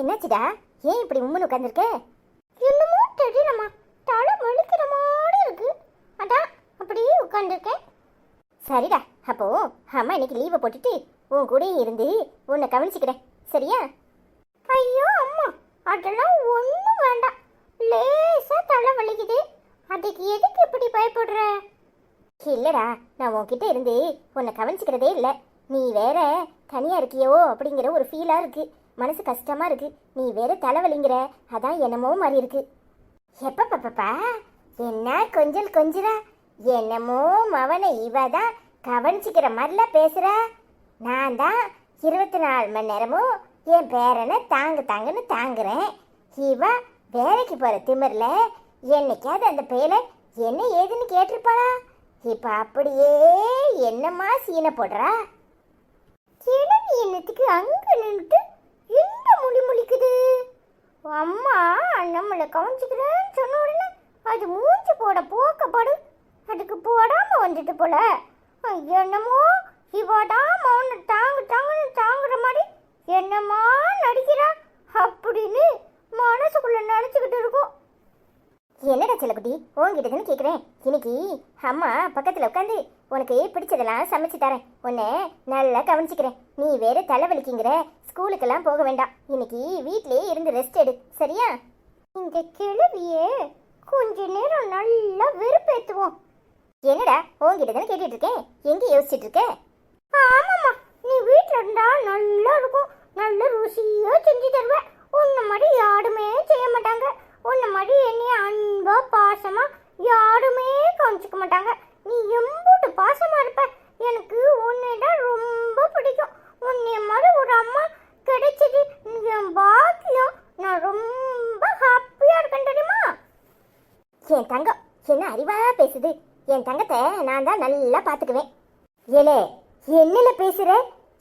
என்னாச்சுடா? ஏன் இப்படி உம்முன்னு உட்காந்துருக்க என்னமோ தெரியலம்மா. தலை வலிக்கிற மாதிரி இருக்கு. அதான் அப்படியே உட்காந்துருக்கேன் சரிடா அப்போ அம்மா இன்னைக்கு லீவை போட்டுட்டு உன் கூட இருந்து உன்னை கவனிச்சுக்கிறேன். சரியா? ஐயோ அம்மா அதெல்லாம் ஒன்றும் வேண்டாம். லேசா தலை வலிக்குது. அதுக்கு எதுக்கு இப்படி பயப்படுற? இல்லடா நான் உன்கிட்ட இருந்து உன்னை கவனிச்சுக்கிறதே இல்லை. நீ வேற தனியா இருக்கியோ அப்படிங்கிற ஒரு ஃபீலா இருக்கு. மனசு கஷ்டமா இருக்கு. நீ வேற தலைவலிங்கிற. அதான் என்னமோ மாதிரி இருக்கு. எப்பப்பப்பா என்ன கொஞ்சல் கொஞ்சிரா என்னமோ மவனை இவ தான் கவனிச்சிக்கிற மாதிரிலாம் பேசுற. நான் தான் இருபத்தி நாலு மணி நேரமும் என் பேரனை தாங்கு தாங்குன்னு தாங்குறேன். இவா வேலைக்கு போற திமிர்ல என்னைக்காவது அந்த பெயர என்ன ஏதுன்னு கேட்டிருப்பாளா? இப்ப அப்படியே என்னம்மா சீனை போடுறா? கிழவி என்னத்துக்கு அங்க நின்றுட்டு அம்மா நம்மளை கவனிச்சுக்கிறேன்னு சொன்ன உடனே அது மூஞ்சி போட போக்கப்படு. அதுக்கு போடாம வந்துட்டு போல. என்னமோ இவதான் மௌன தாங்கு தாங்குன்னு தாங்குற மாதிரி என்னம்மா நடிக்கிறா அப்படின்னு மனசுக்குள்ள நினைச்சுக்கிட்டு இருக்கும். என்னடா செல்லக்குட்டி உங்ககிட்டதுன்னு கேட்குறேன் இன்னைக்கு அம்மா பக்கத்தில் உட்காந்து உனக்கு பிடிச்சதெல்லாம் சமைச்சு தரேன். உன்னை நல்லா கவனிச்சுக்கிறேன். நீ வேற தலைவலிக்குங்கிற. ஸ்கூலுக்கெல்லாம் போக வேண்டாம். இன்னைக்கு வீட்லயே இருந்து ரெஸ்ட் எடு. சரியா? இந்த கிழவியே கொஞ்ச நேரம் நல்லா வெறுப்பேத்துவோம். என்னடா உங்ககிட்ட தானே கேட்டுட்டு இருக்கேன்? எங்க யோசிச்சுட்டு இருக்க? ஆமாம்மா நீ வீட்டில் இருந்தா நல்லா இருக்கும் நல்ல ருசியா செஞ்சு தருவேன் உன்ன மாதிரி யாருமே செய்ய மாட்டாங்க உன்ன மாதிரி என்னைய அன்பா பாசமா யாருமே கவனிச்சுக்க மாட்டாங்க நீ எம்பூட்டு பாசமா இருப்ப எனக்கு உன்னிடம் ரொம்ப பிடிக்கும் உன்னைய மாதிரி ஒரு அம்மா கிடைச்சது என் பாக்கியம் நான் ரொம்ப ஹாப்பியா இருக்கேன் தெரியுமா என் தங்கம். என்ன அறிவா பேசுது? என் தங்கத்தை நான் தான் நல்லா பாத்துக்குவேன் ஏலே என்னல பேசுற?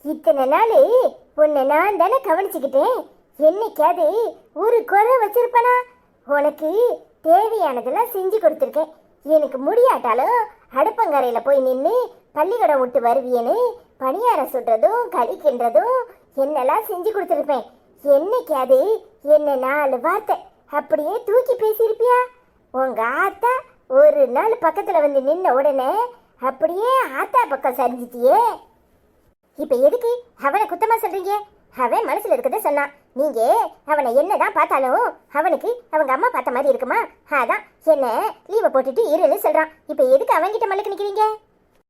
இத்தனை நாள் உன்னை நான் தானே கவனிச்சுக்கிட்டேன். என்னைக்காவது ஒரு குறை வச்சிருப்பனா? உனக்கு தேவையானதெல்லாம் செஞ்சு கொடுத்துருக்கேன். எனக்கு முடியாட்டாலும் அடுப்பங்கரையில போய் நின்று பள்ளிக்கூடம் விட்டு வருவியேன்னு பணியாரம் சுடுறதும் கழிக்கின்றதும் என்னெல்லாம் செஞ்சு கொடுத்துருப்பேன். என்னைக்காவது என்ன நாலு வார்த்தை அப்படியே தூக்கி பேசியிருப்பியா உங்க ஆத்தா ஒரு நாள் பக்கத்துல வந்து நின்ன உடனே அப்படியே ஆத்தா பக்கம் சரிஞ்சிட்டியே. இப்ப எதுக்கு அவனை குத்தமா சொல்றீங்க? அவன் மனசுல இருக்கத சொன்னான். நீங்க அவனை என்னதான் பார்த்தாலும் அவனுக்கு அவங்க அம்மா பார்த்த மாதிரி இருக்குமா? அதான் என்ன லீவை போட்டுட்டு இருன்னு சொல்றான். இப்ப எதுக்கு அவன்கிட்ட மலுக்கு நிக்கிறீங்க?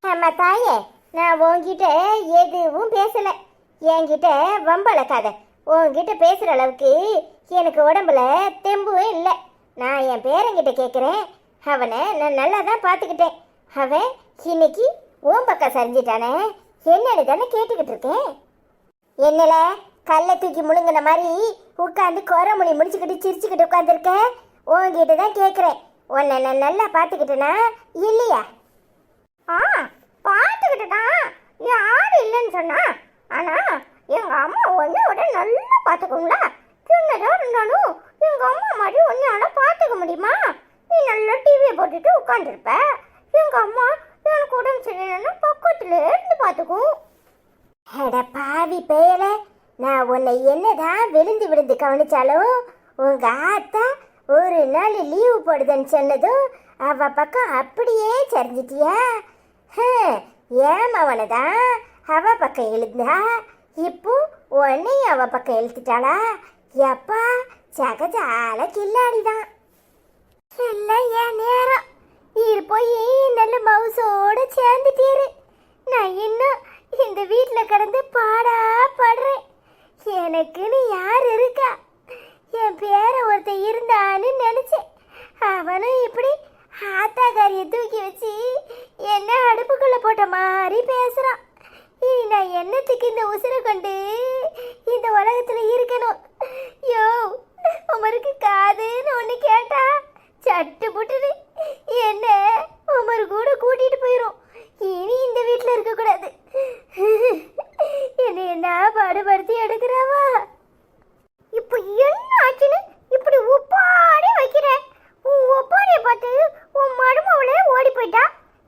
அம்மா தாயே நான் உங்ககிட்ட எதுவும் பேசல. என்கிட்ட வம்பளக்காத. உன்கிட்ட பேசுற அளவுக்கு எனக்கு உடம்புல தெம்புவே இல்லை. நான் என் பேரங்கிட்ட கேட்குறேன் அவனை நான் நல்லா தான் பார்த்துக்கிட்டேன். அவன் இன்னைக்கு ஓம் பக்கம் சரிஞ்சிட்டானே. என்னன்னு தானே கேட்டுக்கிட்டு இருக்கேன். என்னல கல்லை தூக்கி முழுங்கின மாதிரி உட்காந்து குரமொழி முடிச்சுக்கிட்டு சிரிச்சுக்கிட்டு உட்காந்துருக்கேன் உங்ககிட்ட தான் கேட்குறேன் உன்னை நான் நல்லா பார்த்துக்கிட்டேனா? இல்லையா? ஆ பார்த்துக்கிட்டேனா? யாரும் இல்லைன்னு சொன்னா? ஆனால் எங்கள் அம்மா ஒன்று விட நல்லா பார்த்துக்கோங்களா சின்னதா இருந்தாலும் எங்கள் அம்மா மாதிரி ஒன்னால பார்த்துக்க முடியுமா? நீ நல்லா டிவியை போட்டுட்டு உட்காந்துருப்ப எங்கள் அம்மா எனக்கு உடம்பு சரியில்லைன்னா பக்கத்தில் இருந்து பார்த்துக்கும் அட பாவி பேர நான் உன்னை என்னதான் விழுந்து விழுந்து கவனிச்சாலும் உங்க ஆத்தா ஒரு நாள் லீவு போடுதுன்னு சொன்னதும் அவ பக்கம் அப்படியே சரிஞ்சிட்டியா? ஹம், ஏன் அவனதான் அவ பக்கம் எழுந்தா இப்போ உன்னையும் அவ பக்கம் எழுத்துட்டாளா? எப்பா சகஜால கில்லாடிதான் எல்லாம் என் நேரம். நீர் போய் நல்ல மவுசோட சேர்ந்துட்டீரு நான் இன்னும் இந்த வீட்டில் கிடந்து பாடா பாடுறேன். எனக்குன்னு யார் இருக்கா என் பேர ஒருத்தன் இருந்தான்னு நினைச்சேன் அவனும் இப்படி ஆத்தாக்காரியை தூக்கி வச்சு என்ன அடுப்புக்குள்ள போட்ட மாதிரி பேசுறான் இனி நான் என்னத்துக்கு இந்த உசுரை கொண்டு இந்த உலகத்துல இருக்கணும் யோ உமருக்கு காதுன்னு ஒண்ணு கேட்டா சட்டு புட்டுது. என்ன? உமர் கூட கூட்டிட்டு போயிரும். இனி இந்த வீட்ல இருக்க கூடாது என்னை என்ன பாடுபடுத்தி எடுக்கிறாவா? இப்போ என்ன ஆச்சுன்னு இப்படி உப்பாடி வைக்கிற உன் ஒப்பாடிய பார்த்து உன் மருமவளே ஓடி போயிட்டா?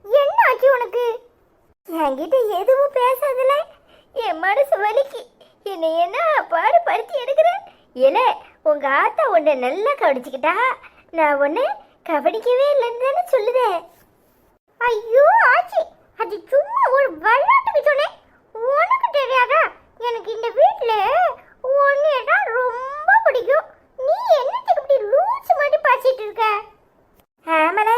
என்ன ஆச்சு உனக்கு? என்கிட்ட எதுவும் பேசாதல. என் மனசு வலிக்கு. என்னை என்ன பாடுபடுத்தி எடுக்கிற ஏல உங்க ஆத்தா உன்னை நல்லா கவனிச்சுக்கிட்டா? நான் உன்னை கவனிக்கவே இல்லைன்னு தானே சொல்லுதேன். ஐயோ ஆச்சி அது சும்மா ஒரு விளையாட்டுக்கு சொன்னேன் உனக்கு தெரியாதா? எனக்கு இந்த வீட்டில் உன்னை தான் ரொம்ப பிடிக்கும். நீ என்னத்துக்கு இப்படி லூசு மாதிரி பாய்ச்சிட்டு இருக்க? ஆமல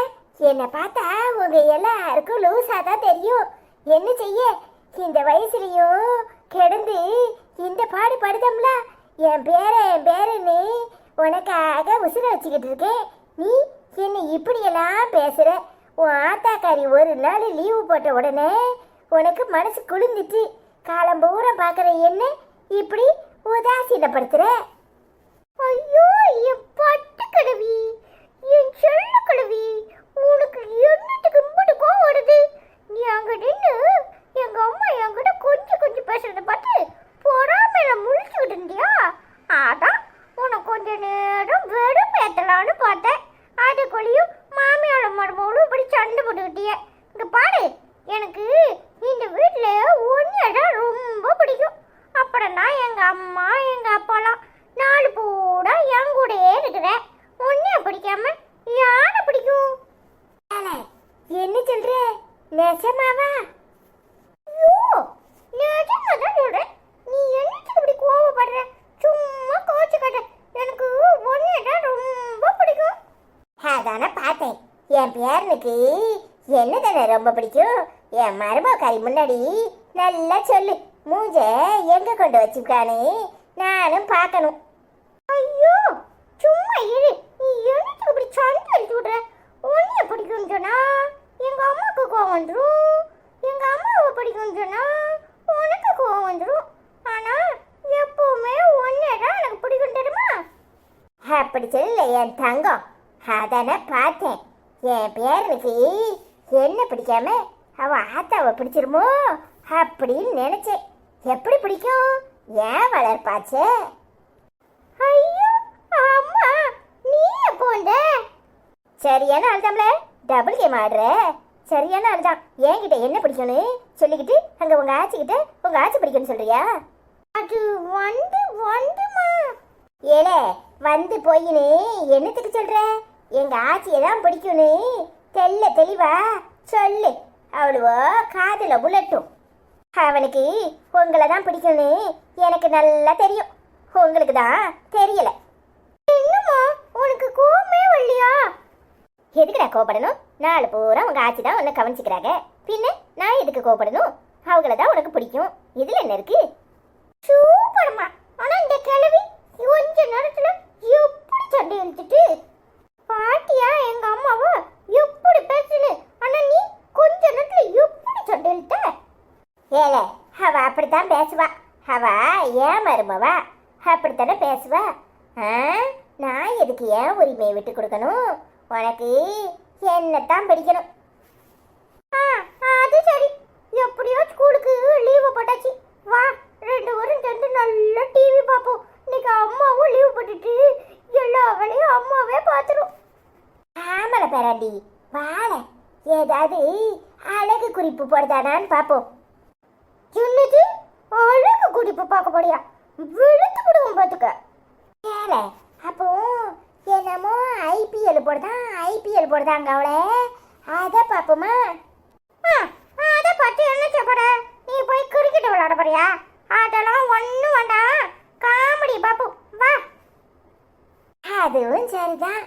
என்னை பார்த்தா உங்க எல்லாருக்கும் லூசாக தான் தெரியும். என்ன செய்ய? இந்த வயசுலையும் கிடந்து இந்த பாடு படுதம்ல? என் பேர என் பேருன்னு உனக்காக உசுர வச்சுக்கிட்டு இருக்கேன் நீ என்ன இப்படியெல்லாம் பேசுற? உன் ஆத்தாக்காரி ஒரு நாள் லீவு போட்ட உடனே உனக்கு மனசு குளிர்ந்துச்சு. காலம் பூரா பார்க்குற என்ன இப்படி உதாசீனப்படுத்துற? ஐயோ என் பட்டு கடவி என் செல்ல கடவி உனக்கு என்னத்துக்கு இம்புட்டு கோவம் வருது? நீ அங்கே நின்று எங்கள் அம்மா என்கிட்ட கொஞ்சம் கொஞ்சம் பேசுறத பார்த்து பொறாமையில முழிச்சுக்கிட்டு இருந்தியா அதான் உனக்கு கொஞ்ச நேரம் வெறும் ஏத்தலான்னு பார்த்தேன் அதுக்குள்ளேயும் மாமியார மருமகளும் இப்படி சண்டை போட்டுக்கிட்டிய இங்க பாரு எனக்கு இந்த வீட்டில் ஒன்றியதான் ரொம்ப பிடிக்கும் அப்புறம் நான் எங்க அம்மா எங்க அப்பாலாம் நாலு பூரா என் கூடயே இருக்கிறேன் ஒன்னைய பிடிக்காம யாரை பிடிக்கும் என்ன சொல்ற நெசமாவா ஐயோ நிஜமா தான் சொல்றேன் நீ என்னத்துக்கு இப்படி கோவப்படுற? சும்மா கோச்சுக்காத எனக்கு ஒன்னேடா ரொம்ப பிடிக்கும். அதானே பார்த்தேன். என் பேரனுக்கு என்ன தானே ரொம்ப பிடிக்கும்? என் மருமக்காரி முன்னாடி நல்லா சொல்லு. மூஞ்ச எங்க கொண்டு வச்சுக்கானே நானும் பார்க்கணும். ஐயோ சும்மா இரு. நீ எனக்கு இப்படி சண்டை அடிச்சு விடுற உன்னைய பிடிக்கும்னு சொன்னா எங்க அம்மாவுக்கு கோவம் வந்துடும் எங்க அம்மாவை பிடிக்கும்னு சொன்னா உனக்கு கோவம் வந்துடும் ஆனா எப்பவுமே ஒன்னே தான் எனக்கு பிடிக்கும் தெரியுமா அப்படி சொல்லல என் தங்கம். அதானே பார்த்தேன். என் பேரனுக்கு என்ன பிடிக்காம அவ ஆத்தாவை பிடிச்சிருமோ அப்படின்னு நினைச்சேன். எப்படி பிடிக்கும்? ஏன் வளர்ப்பாச்சே? ஐயோ அம்மா நீ எப்போ சரியான ஆள் டபுள் கேம் ஆடுற. சரியான ஆள் தான். என்கிட்ட என்ன பிடிக்கும்னு சொல்லிக்கிட்டு அங்க உங்க ஆச்சிக்கிட்ட உங்க ஆச்சி பிடிக்கும்னு சொல்றியா? அது வந்து வந்துமா ஏலே வந்து போயின்னு என்னத்துக்கு சொல்ற? எங்க ஆச்சியை தான் பிடிக்கும்னு. தெல்ல தெளிவா சொல்லு. அவ்வளவோ காதுல புலட்டும் அவனுக்கு உங்களை தான் பிடிக்கும்னு எனக்கு நல்லா தெரியும். உங்களுக்கு தான் தெரியல. என்னம்மா உனக்கு கோவமே இல்லையா எதுக்குடா கோபப்படணும் நாலு பூரா உங்க ஆச்சி தான் உன்னை கவனிச்சுக்கிறாங்க. பின்ன நான் எதுக்கு கோபப்படணும் அவங்கள தான் உனக்கு பிடிக்கும். இதுல என்ன இருக்கு சூப்பர்மா ஆனா இந்த கிழவி கொஞ்ச நேரத்துல எப்படி சண்டை இழுத்துட்டு பாட்டியா எங்க அம்மாவா எப்படி பேசுன்னு ஆனா நீ கொஞ்ச நேரத்துல எப்படி சண்டை இழுத்த ஏல அவ அப்படித்தான் பேசுவா. அவ ஏன் மருமவா? அப்படித்தானே பேசுவா? ஆ? நான் எதுக்கு ஏன் உரிமையை விட்டு கொடுக்கணும்? உனக்கு என்னத்தான் பிடிக்கணும்? ஆ அது சரி. எப்படியோ ஸ்கூலுக்கு லீவு போட்டாச்சு. வா ரெண்டு பேரும் சேர்ந்து நல்லா டிவி பார்ப்போம். இன்னைக்கு அம்மாவும் லீவு போட்டுட்டு எல்லா வேலையும் அம்மாவே பார்த்துரும். ஆமல பேராண்டி. வாழ ஏதாவது அழகு குறிப்பு போடுதானான்னு பார்ப்போம். சொன்னது கூட்டி போய் பார்க்க போறியா? விழுத்து விடுவோம் பார்த்துக்க. ஏல அப்போ என்னமோ ஐபிஎல் போடுதான் ஐபிஎல் போடுதாங்க அவளே. அதை பார்ப்போமா? ஆ அதை பார்த்து என்ன செப்பட நீ போய் கிரிக்கெட் விளையாட போறியா? அதெல்லாம் ஒன்றும் வேண்டாம். காமெடி பார்ப்போம். வா. அதுவும் சரிதான்.